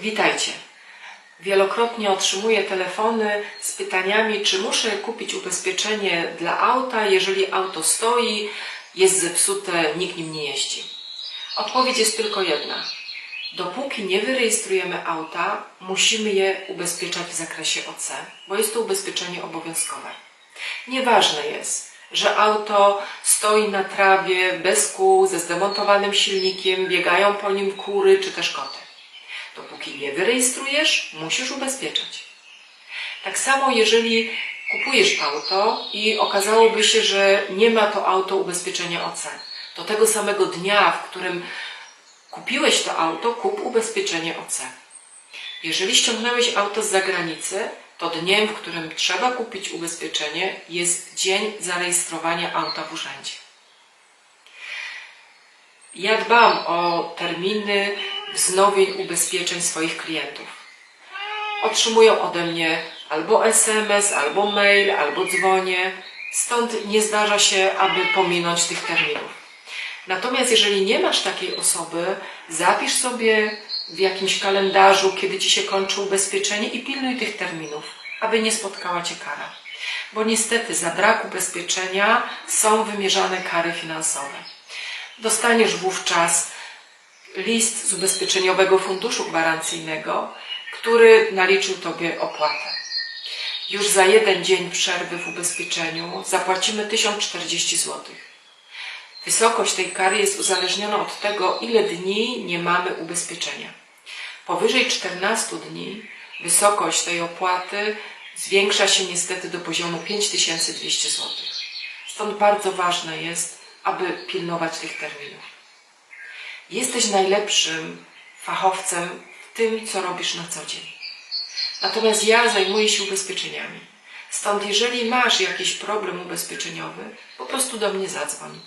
Witajcie. Wielokrotnie otrzymuję telefony z pytaniami, czy muszę kupić ubezpieczenie dla auta, jeżeli auto stoi, jest zepsute, nikt nim nie jeździ. Odpowiedź jest tylko jedna. Dopóki nie wyrejestrujemy auta, musimy je ubezpieczać w zakresie OC, bo jest to ubezpieczenie obowiązkowe. Nieważne jest, że auto stoi na trawie, bez kół, ze zdemontowanym silnikiem, biegają po nim kury czy też koty. Dopóki nie wyrejestrujesz, musisz ubezpieczać. Tak samo, jeżeli kupujesz auto i okazałoby się, że nie ma to auto ubezpieczenia OC, to tego samego dnia, w którym kupiłeś to auto, kup ubezpieczenie OC. Jeżeli ściągnąłeś auto z zagranicy, to dniem, w którym trzeba kupić ubezpieczenie, jest dzień zarejestrowania auta w urzędzie. Ja dbam o terminy wznowień ubezpieczeń swoich klientów. Otrzymują ode mnie albo SMS, albo mail, albo dzwonię, stąd nie zdarza się, aby pominąć tych terminów. Natomiast jeżeli nie masz takiej osoby, zapisz sobie w jakimś kalendarzu, kiedy ci się kończy ubezpieczenie i pilnuj tych terminów, aby nie spotkała cię kara. Bo niestety za brak ubezpieczenia są wymierzane kary finansowe. Dostaniesz wówczas list z ubezpieczeniowego funduszu gwarancyjnego, który naliczył tobie opłatę. Już za jeden dzień przerwy w ubezpieczeniu zapłacimy 1040 zł. Wysokość tej kary jest uzależniona od tego, ile dni nie mamy ubezpieczenia. Powyżej 14 dni wysokość tej opłaty zwiększa się niestety do poziomu 5200 zł. Stąd bardzo ważne jest, aby pilnować tych terminów. Jesteś najlepszym fachowcem w tym, co robisz na co dzień. Natomiast ja zajmuję się ubezpieczeniami. Stąd jeżeli masz jakiś problem ubezpieczeniowy, po prostu do mnie zadzwoń.